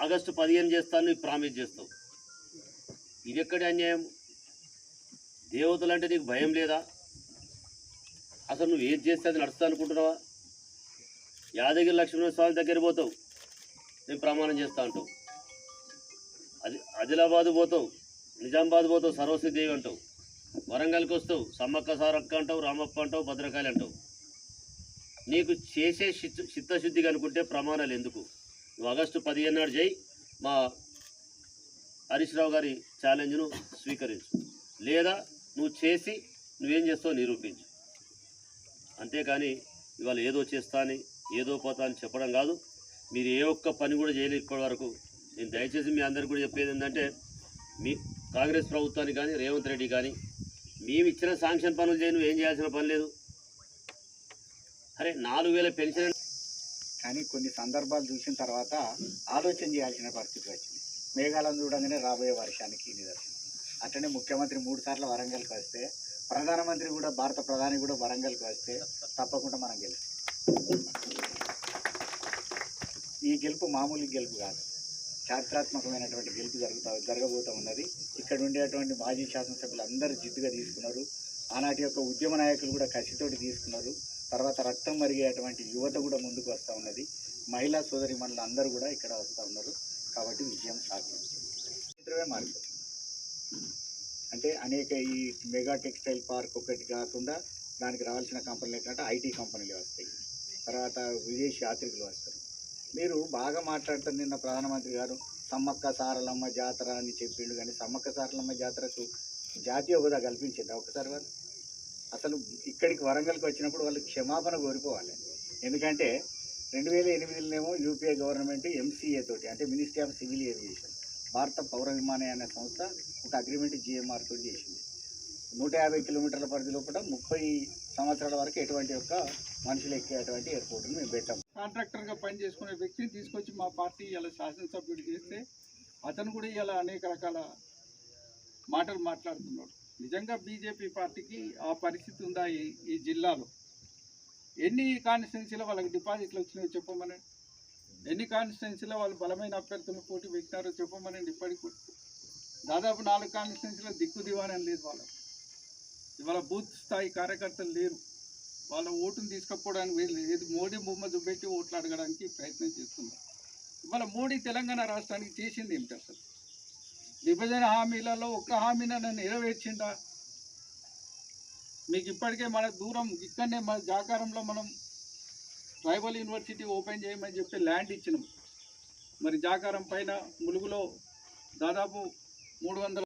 August పదిహేను చేస్తాను నువ్వు ప్రామిస్ చేస్తావు. ఇది ఎక్కడి అన్యాయం? దేవతలు అంటే నీకు భయం లేదా? అసలు నువ్వు ఏది చేస్తే అది నడుస్తా అనుకుంటున్నావా? యాదగిరి లక్ష్మణ స్వామి దగ్గర పోతావు. నేను ప్రమాణం చేస్తా అంటావు. అది ఆదిలాబాద్ పోతావు నిజామాబాద్ పోతావు సరస్వతి దేవి అంటావు. వరంగల్కి వస్తావు సమ్మక్క సారక్క అంటావు రామప్ప అంటావు భద్రకాళి అంటావు. నీకు చేసే చిత్త చిత్తశుద్ధి అనుకుంటే ప్రమాణాలు ఎందుకు? నువ్వు ఆగస్టు పదిహేను నాడు చేయి మా హరీష్ రావు గారి ఛాలెంజ్ను స్వీకరించు. లేదా నువ్వు చేసి నువ్వేం చేస్తావు నిరూపించు. అంతేకాని ఇవాళ ఏదో చేస్తా అని ఏదో పోతా అని చెప్పడం కాదు. మీరు ఏ ఒక్క పని కూడా చేయలేదు ఇప్పటి వరకు. నేను దయచేసి మీ అందరికీ కూడా చెప్పేది ఏంటంటే మీ కాంగ్రెస్ ప్రభుత్వానికి కానీ రేవంత్ రెడ్డి కానీ మేము ఇచ్చిన శాంక్షన్ పనులు చేయి ఏం చేయాల్సిన పని లేదు. అరే నాలుగు వేల పెన్షన్ కానీ కొన్ని సందర్భాలు చూసిన తర్వాత ఆలోచన చేయాల్సిన పరిస్థితి వచ్చింది. మేఘాలను చూడంగానే రాబోయే వర్షానికి నిదర్శనం. అట్లనే ముఖ్యమంత్రి మూడు సార్లు వరంగల్కి వస్తే ప్రధానమంత్రి కూడా భారత ప్రధాని కూడా వరంగల్కి వస్తే తప్పకుండా మనం గెలుస్తాం. ఈ గెలుపు మామూలు గెలుపు కాదు. చారిత్రాత్మకమైనటువంటి గెలుపు జరుగుతా జరగబోతూ ఉన్నది. ఇక్కడ ఉండేటువంటి మాజీ శాసనసభ్యులు అందరూ జిద్దుగా తీసుకున్నారు. ఆనాటి యొక్క ఉద్యమ నాయకులు కూడా కసితోటి తీసుకున్నారు. తర్వాత రక్తం మరిగేటువంటి యువత కూడా ముందుకు వస్తూ ఉన్నది. మహిళా సోదరి మనులు అందరూ కూడా ఇక్కడ వస్తూ ఉన్నారు. కాబట్టి విజయం సాధ్యం. చిత్రమే మార్గం అంటే అనేక ఈ మెగా టెక్స్టైల్ పార్క్ ఒకటి కాకుండా దానికి రావాల్సిన కంపెనీలు ఏంటంటే ఐటీ కంపెనీలు వస్తాయి. తర్వాత విదేశీ యాత్రికులు వస్తారు. మీరు బాగా మాట్లాడుతారు నిన్న ప్రధానమంత్రి గారు. సమ్మక్క సారలమ్మ జాతర అని చెప్పిండు. కానీ సమ్మక్క సారలమ్మ జాతరకు జాతీయ హోదా కల్పించింది ఒకసారి వాళ్ళు అసలు ఇక్కడికి వరంగల్కి వచ్చినప్పుడు వాళ్ళు క్షమాపణ కోరుకోవాలి. ఎందుకంటే రెండు వేల ఎనిమిదిలోనేమో యూపీఏ గవర్నమెంట్ ఎంసీఏ తోటి అంటే మినిస్ట్రీ ఆఫ్ సివిల్ ఏవియేషన్ భారత పౌర విమానయాన సంస్థ ఒక అగ్రిమెంట్ జిఎంఆర్ తోటి చేసింది. నూట యాభై కిలోమీటర్ల పరిధి లోపల ముప్పై సంవత్సరాల వరకు ఎటువంటి యొక్క మనుషులు ఎక్కేటువంటి ఎయిర్పోర్ట్ను మేము పెట్టాం. కాంట్రాక్టర్గా పనిచేసుకునే వ్యక్తిని తీసుకొచ్చి మా పార్టీ ఇలా శాసనసభ్యుడు చేస్తే అతను కూడా ఇలా అనేక రకాల మాటలు మాట్లాడుతున్నాడు. నిజంగా బీజేపీ పార్టీకి ఆ పరిస్థితి ఉందా ఈ జిల్లాలో? ఎన్ని కాన్స్టిట్యున్సీలో వాళ్ళకి డిపాజిట్లు వచ్చినాయో చెప్పమని ఎన్ని కాన్స్టిట్యున్సీలో వాళ్ళు బలమైన అభ్యర్థులు పోటీ పెట్టినారో చెప్పమనండి ఇప్పటికి దాదాపు నాలుగు కాన్స్టిట్యున్సీలో దిక్కు దివాణం లేదు వాళ్ళకి. ఇవాళ బూత్ స్థాయి కార్యకర్తలు లేరు. వాళ్ళ ఓటును తీసుకపోవడానికి వీళ్ళు లేదు. మోడీ బొమ్మ చూపెట్టి ఓట్లు అడగడానికి ప్రయత్నం చేస్తున్నారు. ఇవాళ మోడీ తెలంగాణ రాష్ట్రానికి చేసింది ఏమిటి అసలు? విభజన హామీలలో ఒక్క హామీని నెరవేర్చిండా? మీకు ఇప్పటికే మన దూరం ఇక్కడనే మన జాకారంలో మనం ట్రైబల్ యూనివర్సిటీ ఓపెన్ చేయమని చెప్పి ల్యాండ్ ఇచ్చినాం. మరి జాకారం పైన ములుగులో దాదాపు మూడు వందల